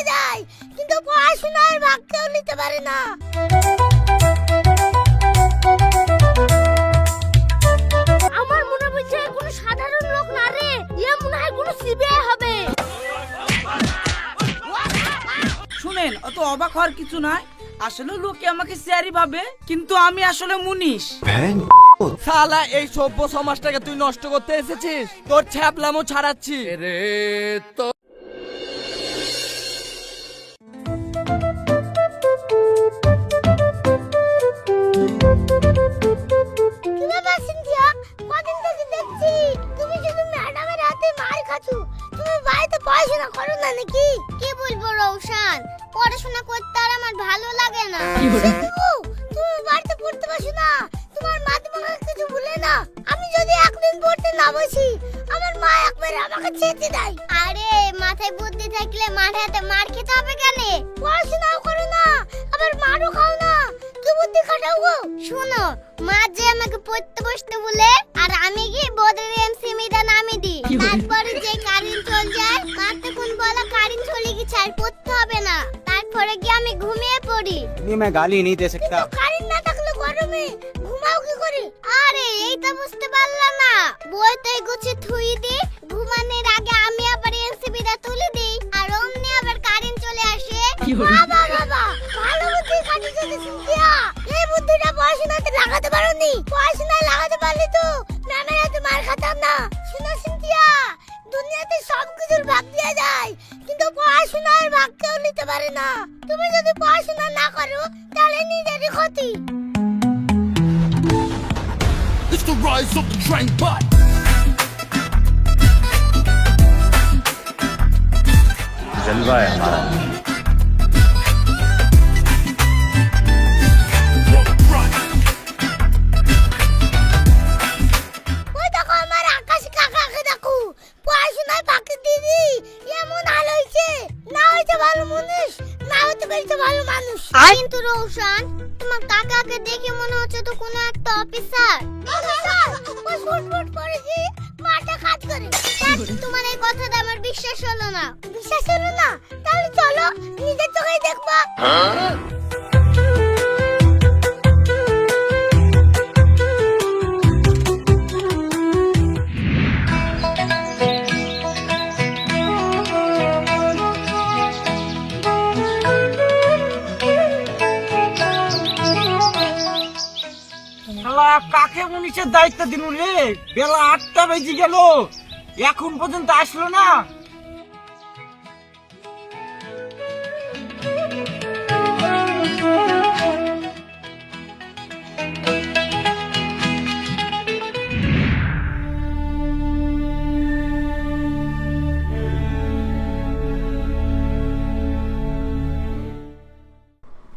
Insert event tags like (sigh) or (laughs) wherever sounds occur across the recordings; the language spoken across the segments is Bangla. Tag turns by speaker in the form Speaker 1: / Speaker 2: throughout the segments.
Speaker 1: দেওয়া যায়। কিন্তু পড়াশোনার ভাগ কেউ নিতে পারে না। আমার মনে হচ্ছে কোনো সাধারণ লোক না রে। ইয়ে মনে হয় কোনো সিবিআই হবে।
Speaker 2: শুনেন অত অবাক হওয়ার কিছু নাই। আসলে লোকে আমাকে সিয়ারি ভাবে কিন্তু আমি আসলে মুনিশ।
Speaker 3: শালা এই সভ্য সমাজটাকে তুই নষ্ট করতে এসেছিস? তোর ছ্যাপলামও ছাড়াচ্ছি।
Speaker 1: কি দিই তারপরে যে কারেন্ট চল যায় মা তখন বলা কারেন্ট চলে গেছে আর পড়তে হবে না তারপরে গিয়ে আমি ঘুমিয়ে পড়ি
Speaker 4: नहीं मैं गाली नहीं दे सकता
Speaker 1: কারেন্ট না থাকলে গরমে ঘুমাও কি করে আরে এইটা বুঝতে পারলাম না বই তো গুছে থুই দি ঘুমানোর আগে আমি আবার এমসিবিটা তুলে দিই আর অমনি আবার কারেন্ট চলে আসে বাবা বাবা ভালো বুদ্ধি কাটিয়েছে সিনথিয়া এই বুদ্ধিটা পড়াশোনাতে লাগাতে পারোনি পড়াশোনায় লাগাতে পারলে তো ম্যামের হাতে মার খেতাম না শুনো সিনথিয়া দুনিয়াতে সব কিছুর ভাগ দেওয়া যায় কিন্তু পড়াশোনার ভাগ কেউ নিতে পারে না তুমি যদি পড়াশোনা না করো তাহলে নিজেরই ক্ষতি
Speaker 5: It's the rise of the train, but
Speaker 6: जलवा है हमारा
Speaker 1: রৌশন তোমার কাকাকে দেখে মনে হচ্ছে তো কোনো একটা অফিসার। ও করে। করে তোমার এই কথাটা আমার বিশ্বাস হলো না। বিশ্বাস হলো না? তাহলে চলো নিজের চোখেই দেখবা।
Speaker 2: কাকে মুনিশের দায়িত্ব দিন রে বেলা আটটা বেজে গেল এখন পর্যন্ত আসলো না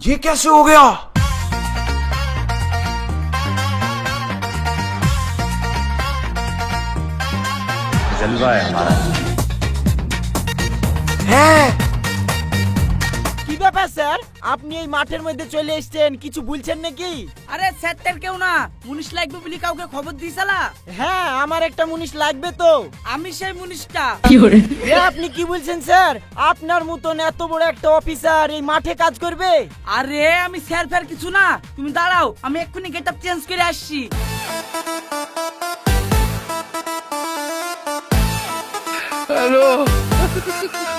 Speaker 4: ये कैसे हो गया
Speaker 6: जलवा है हमारा
Speaker 4: है
Speaker 3: কি ব্যাপার স্যার আপনি এই মাঠের মধ্যে চলে এসেছেন কিছু বলছেন নাকি
Speaker 2: আরে স্যারটার কেউ না মুনিশ লাগবে বলি কাউকে খবর দিয়েছিলা
Speaker 3: হ্যাঁ আমার একটা মুনিশ লাগবে তো
Speaker 2: আমি সেই মুনিশটা
Speaker 3: এ আপনি কি বলছেন স্যার আপনার মতন এত বড় একটা অফিসার এই মাঠে কাজ করবে
Speaker 2: আরে আমি স্যার ফ্যার কিছু না তুমি দাঁড়াও আমি এক্ষুনি গেট আপ চেঞ্জ করে আসছি
Speaker 7: Hallo! (laughs)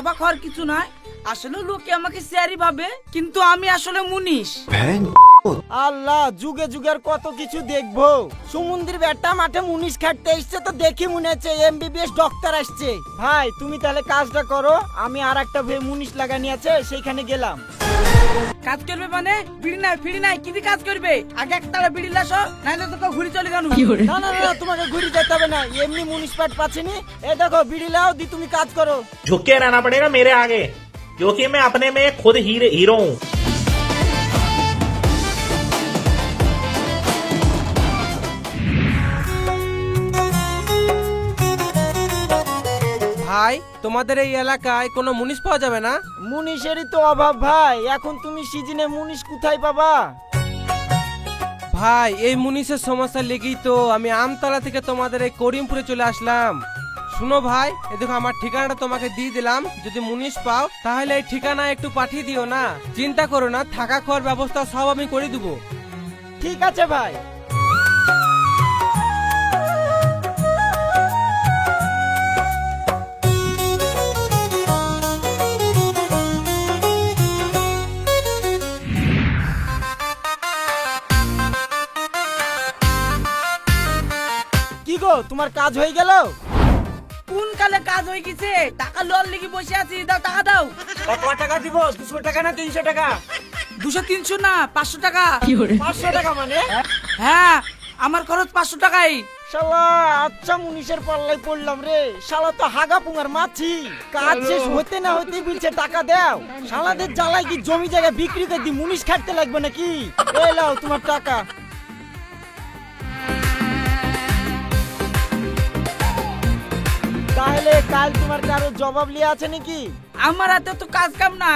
Speaker 7: অবাক হওয়ার কিছু নয়। আসলে লোকে আমাকে ভাবে কিন্তু আমি আসলে মুনিশ।
Speaker 3: আল্লাহ যুগে যুগের কত কিছু দেখব। সুমন্দির মাঠে মুনিশ খাটতে এসছে তো দেখি মনে হচ্ছে এমবিবিএস ডক্টর আসছে। ভাই তুমি তাহলে কাজটা করো আমি আর একটা মুনিশ লাগানি আছে সেইখানে গেলাম।
Speaker 7: কাজ করবে মানে? বিড়ি নাই ফিড়ি নাই কি কাজ করবে? আগে একটা বিড়ি লাসো নাইলে তো ঘুরে চলে গেল
Speaker 3: না না না তোমাকে ঘুরে যেতে হবে না এমনি মুনিশ পাট পাচ্ছিনি এ দেখো বিড়ি লাও দি তুমি কাজ করো।
Speaker 8: ঝুঁকে রানা পড়েগা মেরে আগে। क्योंकि मैं अपने में खुद हीरे हीरो हूँ
Speaker 9: ভাই তোমাদের এই এলাকায় কোনো মুনিশ পাওয়া যাবে না
Speaker 3: মুনিশেরই তো অভাব ভাই এখন তুমি সিজনে মুনিশ কোথায় পাবা
Speaker 9: ভাই এই মুনিশের সমস্যা লেগেই তো আমি আমতলা থেকে তোমাদের এই করিমপুরে চলে আসলাম শুনো ভাই এ দেখো আমার ঠিকানাটা তোমাকে দিয়ে দিলাম। যদি মুনিশ পাও, তাহলে এই ঠিকানা একটু পাঠিয়ে দিও না। চিন্তা করো না, থাকা খাওয়ার ব্যবস্থা সব আমি করে দেবো।
Speaker 3: ঠিক আছে ভাই। কি গো, তোমার কাজ হয়ে গেল?
Speaker 7: কোন কালে কাজ হয়ে গেছে? টাকা লোন লেগে বসে আছি। দাও টাকা দাও।
Speaker 2: কত টাকা দিব? দুশো টাকা না তিনশো টাকা?
Speaker 7: দুশো তিনশো না পাঁচশো টাকা।
Speaker 2: পাঁচশো টাকা মানে?
Speaker 7: হ্যাঁ আমার খরচ পাঁচশো টাকাই।
Speaker 3: শালা আচ্ছা মুনিশের পাল্লাই পড়লাম রে। শালা তো হাগা পুঙ্গার মাছি। কাজ শেষ হতে না হতে বলছে টাকা দাও। শালাদের জ্বালায় কি জমি জায়গা বিক্রি করে দি মুনিশ খাটতে লাগবে নাকি? এই লাও তোমার টাকা। তাহলে কাল তোমার কারও জবাব লিয়ে আছে নাকি?
Speaker 7: আমার হাতে তো কাজ কাম না।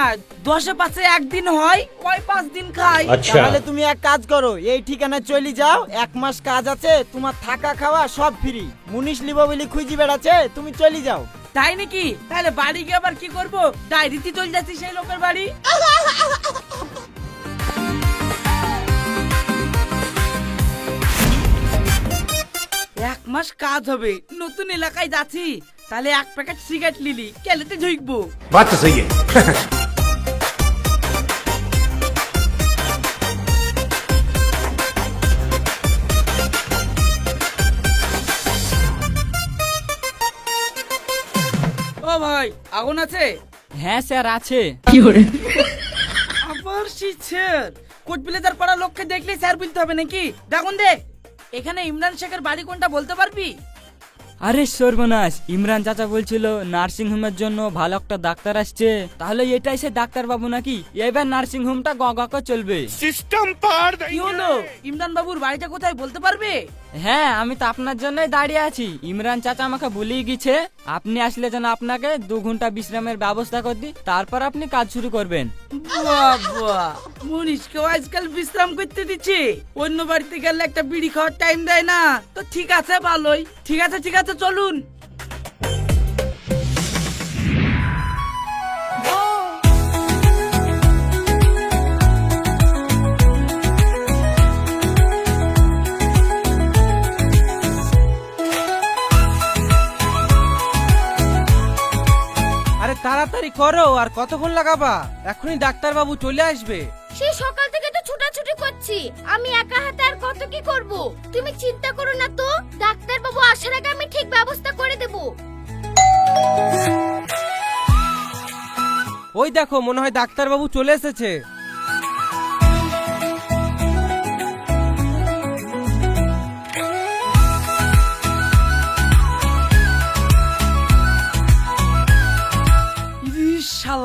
Speaker 7: দশে পাঁচে একদিন হয় ওই পাঁচ দিন খাই।
Speaker 3: তাহলে তুমি এক কাজ করো এই ঠিকানায় চলে যাও এক মাস কাজ আছে তোমার থাকা খাওয়া সব ফ্রি। মুনিশ লিব বলে খুঁজি বেড়াচ্ছে তুমি চলে যাও।
Speaker 7: তাই নাকি? তাহলে বাড়ি গিয়ে আবার কি করব? ডায়েরিতে চলে যাচ্ছি সেই লোকের বাড়ি। এক মাস কাজ হবে নতুন এলাকায় যাচ্ছি। তাহলে এক প্যাকেট সিগারেট লিলি কেলেতে
Speaker 5: ঝুঁকবো বাত তো
Speaker 7: ও ভাই আগুন আছে?
Speaker 10: হ্যাঁ স্যার আছে।
Speaker 7: কি হরে আবার সেই স্যার কোট পাড়া লোককে দেখলে স্যার বলতে হবে নাকি? দেখুন দে। এখানে ইমরান শেখের বাড়ি কোনটা বলতে পারবি?
Speaker 10: আরে সর্বনাশ ইমরান চাচা বলছিল নার্সিং হোমের জন্য ভালো একটা ডাক্তার আসছে। তাহলে এটাই সে ডাক্তার বাবু নাকি? এবার নার্সিং হোমটা গগা চলবে।
Speaker 7: সিস্টেম পার ইমরান বাবুর বাড়িটা কোথায় বলতে পারবে?
Speaker 10: হ্যাঁ আমি তো আপনার জন্যই দাঁড়িয়ে আছি। ইমরান চাচা আমাকে বলেই গেছে। আপনি আসলে যেন আপনাকে দু ঘণ্টা বিশ্রামের ব্যবস্থা করে দিই, তারপর আপনি কাজ শুরু করবেন।
Speaker 7: আজকাল বিশ্রাম করতে দিচ্ছে। অন্য বাড়িতে গেলে একটা বিড়ি খাওয়ার টাইম দেয় না। তো ঠিক আছে, ভালোই। ঠিক আছে ঠিক আছে, চলুন।
Speaker 9: করো আর কতক্ষণ লাগাবা? এখনই ডাক্তার বাবু চলে আসবে।
Speaker 1: সেই সকাল থেকে তো ছুটাছুটি করছি। আমি একা হাতে আর কত কি করব? তুমি চিন্তা করো না তো ডাক্তার বাবু আসার আগে আমি ঠিক ব্যবস্থা করে দেব।
Speaker 9: ওই দেখো মনে হয় ডাক্তার বাবু চলে এসেছে।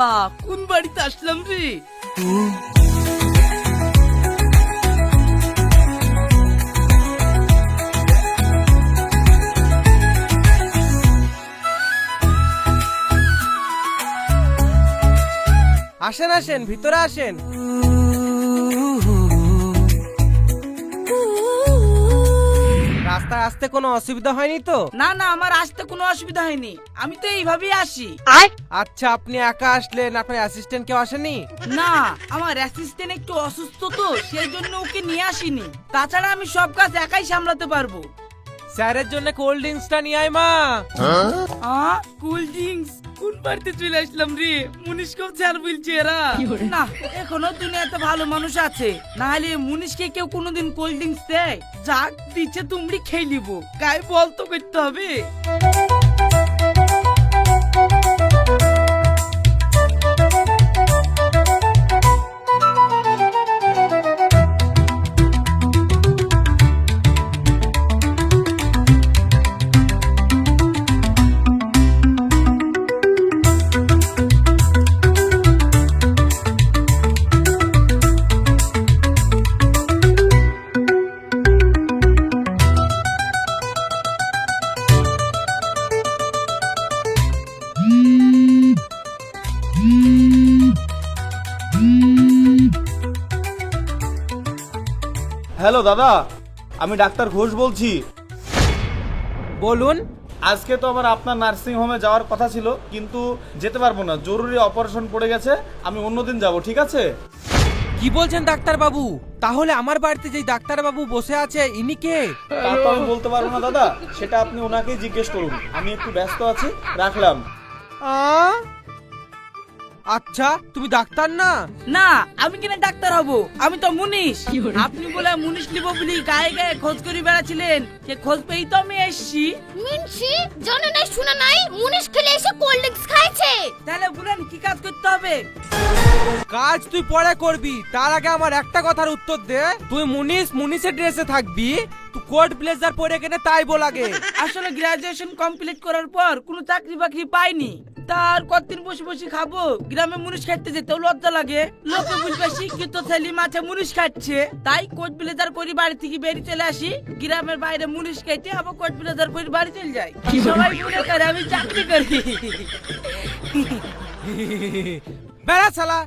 Speaker 7: শালা কোন বাড়িতে আসলাম রে?
Speaker 9: আসেন আসেন ভিতরে আসেন। রাস্তায় আসতে কোনো অসুবিধা হয়নি তো?
Speaker 7: না না আমার আসতে কোনো অসুবিধা হয়নি। আমি তো এইভাবেই আসি।
Speaker 9: আচ্ছা আপনি একা আসলেন আপনার অ্যাসিস্ট্যান্ট কেউ আসেনি?
Speaker 7: না আমার অ্যাসিস্ট্যান্ট একটু অসুস্থ তো সেই জন্য ওকে নিয়ে আসিনি। তাছাড়া আমি সব কাজ একাই সামলাতে পারব।
Speaker 9: স্যারের জন্য কোল্ড ড্রিঙ্কসটা নিয়ে আয় মা।
Speaker 7: আ কোল্ড ড্রিঙ্কস কোন বাড়িতে চলে আসলাম রে? মুনিশ কেউ স্যার বলছে এরা। না এখনও দুনিয়াতে ভালো মানুষ আছে। না হলে মুনিশকে কেউ কোনোদিন কোল্ড ড্রিঙ্কস দেয়? যাক দিচ্ছে তুমি খেয়ে নিবো। গায়ে বল তো করতে হবে।
Speaker 4: হ্যালো দাদা। আমি ডাক্তার ঘোষ বলছি।
Speaker 9: বলুন।
Speaker 4: আজকে তো আবার আপনার নার্সিং হোমে যাওয়ার কথা ছিল কিন্তু যেতে পারব না। জরুরি অপারেশন পড়ে গেছে আমি অন্যদিন যাব ঠিক আছে?
Speaker 9: কি বলছেন ডাক্তার বাবু তাহলে আমার বাড়িতে যেই ডাক্তার বাবু বসে আছে ইনি কে?
Speaker 4: তা তো আমি বলতে পারব না দাদা। সেটা আপনি ওনাকেই জিজ্ঞেস করুন। আমি একটু ব্যস্ত আছি রাখলাম।
Speaker 9: আ? আচ্ছা তুমি ডাক্তার না?
Speaker 7: না আমি কিনা ডাক্তার হব? আমি তো মুনিশ। আপনি বলে মুনিশ লিব বলি গায়ে গায়ে খোঁজ করে বেড়াচ্ছিলেন। সে খোঁজ পেয়েই তো আমি এসছি।
Speaker 1: মিনসি জানে নাই শুনে নাই? মুনিশ খেলে এসে কোল্ড ড্রিঙ্কস খাইছে।
Speaker 7: তাহলে বলেন কি কাজ করতে হবে?
Speaker 9: কাজ তুই পরে করবি। তার আগে আমার একটা কথার উত্তর দে। তুই মুনিশ মুনিশের ড্রেসে থাকবি। তুই কোট ব্লেজার পরে কেনে তাই বলাগে।
Speaker 7: আসলে গ্রাজুয়েশন কমপ্লিট করার পর কোনো চাকরি বাকরি পাইনি। তার কতদিন বসে বসে খাব? গ্রামে মুনিশ খাইতে যেতেও লজ্জা লাগে। লোকে বুঝবে শিক্ষিত ছেলে মাছে মুনিশ খাচ্ছে। তাই কোট ব্লেজার পরি বাড়ি থেকে বেরিয়ে চলে আসি। গ্রামের বাইরে মুনিশ খাইতে আবার কোট ব্লেজার পরি বাড়ি চলে যাই। সবাই মনে করে আমি চাকরি করি।
Speaker 9: বেড়া শালা।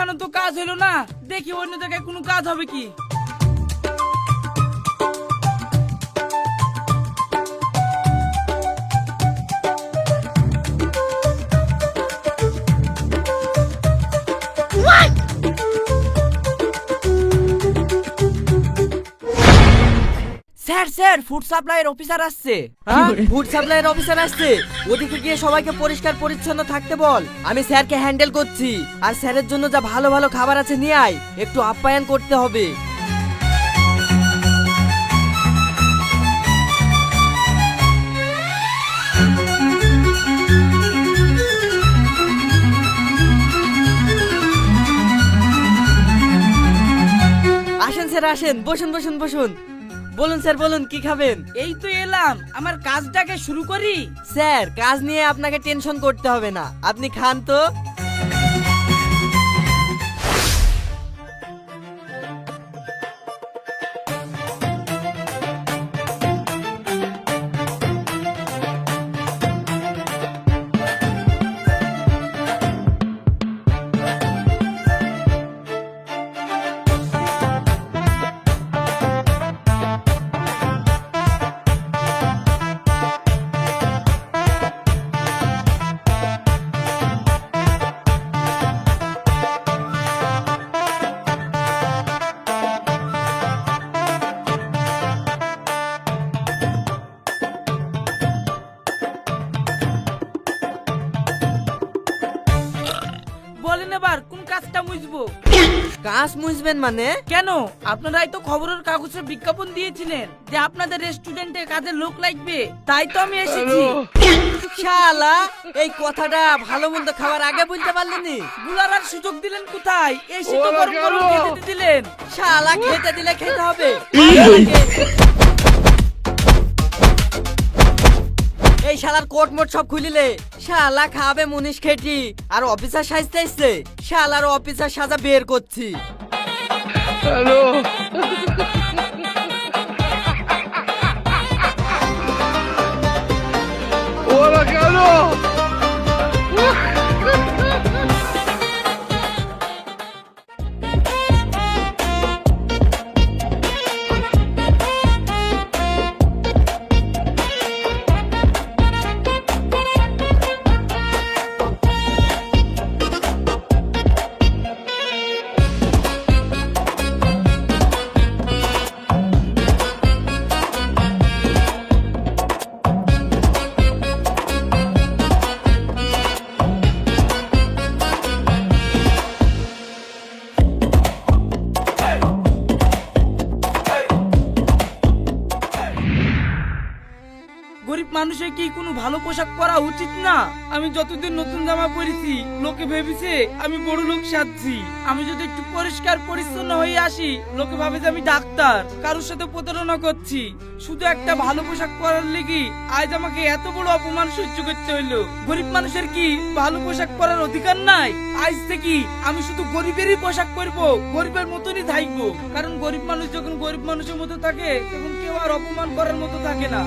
Speaker 7: এখানে তো কাজ হলো না। দেখি অন্য জায়গায় কোনো কাজ হবে কি?
Speaker 10: স্যার স্যার ফুড সাপ্লাইয়ের অফিসার আসছে। ফুড সাপ্লাইয়ের অফিসার আসছে। ওদিকে গিয়ে সবাইকে পরিষ্কার পরিচ্ছন্ন থাকতে বল। আমি স্যারকে হ্যান্ডেল করছি। আর স্যারের জন্য যা ভালো ভালো খাবার আছে নিয়ে আয়। একটু আপ্যায়ন করতে হবে। আসেন স্যার আসেন। বসুন বসুন বসুন। বলুন স্যার বলুন কি খাবেন?
Speaker 7: এই তো এলাম। আমার কাজটাকে শুরু করি?
Speaker 10: স্যার কাজ নিয়ে আপনাকে টেনশন করতে হবে না। আপনি খান তো। কাজ মুছবেন মানে?
Speaker 7: কেন? আপনারাই তো খবরের কাগজে বিজ্ঞাপন দিয়েছিলেন যে আপনাদের রেস্টুরেন্টে কাজে লোক লাগবে। তাই তো আমি এসেছি।
Speaker 10: শালা এই কথাটা ভালো মন্দ খাওয়ার আগে বলতে পারলেনি
Speaker 7: বুলার আর সুযোগ দিলেন কোথায়? এসে তো গরম গরম খেতে দিলেন।
Speaker 10: শালা খেতে দিলে খেতে হবে। শালার কোট মোট সব খুলিলে, শালা খাবে মুনিশ খেটি, আর অফিসার সাজতে এসছে শালার অফিসার সাজা বের করছি।
Speaker 7: হ্যালো। ওরা কেন? মানুষের কি কোনো ভালো পোশাক পরা উচিত না? আমি যতদিন নতুন জামা পরেছি, লোকে ভেবেছে আমি বড় লোক সাজছি। আমি যদি একটু পরিষ্কার পরিচ্ছন্ন হয়ে আসি, লোকে ভাবে যে আমি ডাক্তার। কারোর সাথে প্রতারণা করছি। শুধু একটা ভালো পোশাক পরার লেগে আজ আমাকে এত বড় অপমান সহ্য করতে হইল। গরিব মানুষের কি ভালো পোশাক পরার অধিকার নাই? আজ থেকে আমি শুধু গরিবেরই পোশাক পরবো, গরিবের মতনই থাকব। কারণ গরিব মানুষ যখন গরিব মানুষের মতো থাকে, তখন কেউ আর অপমান করার মতো থাকে না।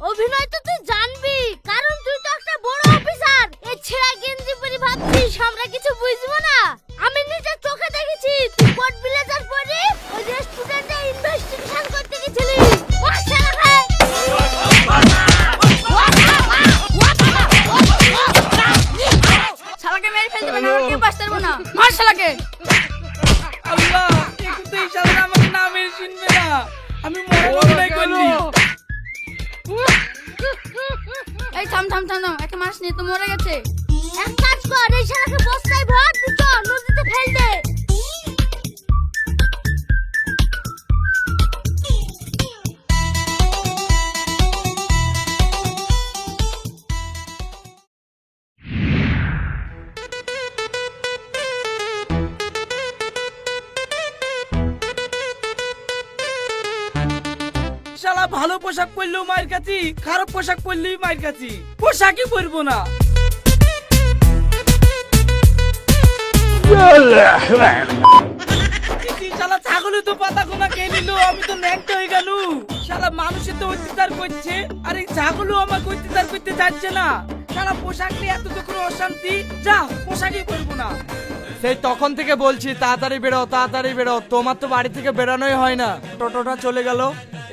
Speaker 11: 我平分 নিয়ে তো মরে গেছে
Speaker 1: এক কাজ কর, এই শালাকে বস্তায় ভর চল, নদীতে ফেল দে।
Speaker 7: ভালো পোশাক পরলেও মায়ের কাছে, খারাপ পোশাক পরলেই মায়ের কাছে। পোশাকই পরবো না। শালা ছাগলে তো পাতা কোনা খেয়ে নিল আমি তো ন্যাংটা হয়ে গেল। শালা তো অত্যাচার করছে আর এই ছাগলও আমাকে অত্যাচার করতে চাচ্ছে না। শালা পোশাক নিয়ে এত তো অশান্তি যা পোশাকই পরবো না।
Speaker 3: সেই তখন থেকে বলছি তাড়াতাড়ি বেরো তাড়াতাড়ি বেরো তোমার তো বাড়ি থেকে বেরোনোই হয় না। টোটোটা চলে গেল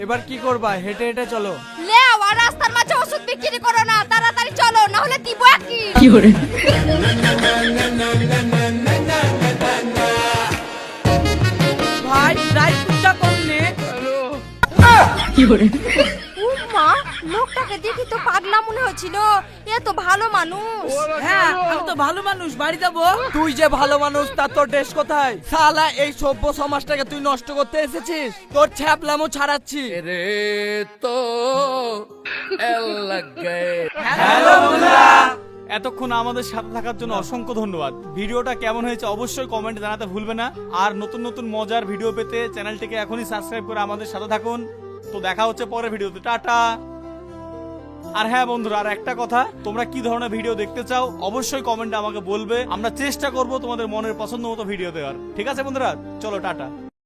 Speaker 3: এবার কি করবা? হেঁটে হেঁটে চলো।
Speaker 11: লেও আর রাস্তার মাঝে ওষুধ বিক্রি করো না তাড়াতাড়ি চলো না হলে দিব কি (laughs)
Speaker 7: ভাই রাইসটা করলে।
Speaker 11: মা লোকটাকে দেখি তো পাগলা মনে হচ্ছিল। এ তো ভালো মানুষ।
Speaker 7: হ্যাঁ আমি তো ভালো মানুষ বাড়ি যাব।
Speaker 3: তুই যে ভালো মানুষ তার তোর দেশ কোথায়? শালা এই সভ্য সমাজটাকে তুই নষ্ট করতে এসেছিস? তোর ছ্যাপলামো ছাড়াচ্ছি।
Speaker 4: এতক্ষণ আমাদের সাথে থাকার জন্য অসংখ্য ধন্যবাদ। ভিডিওটা কেমন হয়েছে অবশ্যই কমেন্টে জানাতে ভুলবে না। আর নতুন নতুন মজার ভিডিও পেতে চ্যানেলটিকে এখনই সাবস্ক্রাইব করে আমাদের সাথে থাকুন। তো দেখা হচ্ছে পরের ভিডিওতে। টাটা! আর হ্যাঁ বন্ধুরা, আর একটা কথা, তোমরা কি ধরনের ভিডিও দেখতে চাও, অবশ্যই কমেন্টে আমাকে বলবে। আমরা চেষ্টা করব তোমাদের মনের পছন্দ মতো ভিডিও দেওয়ার। ঠিক আছে বন্ধুরা? চলো, টাটা!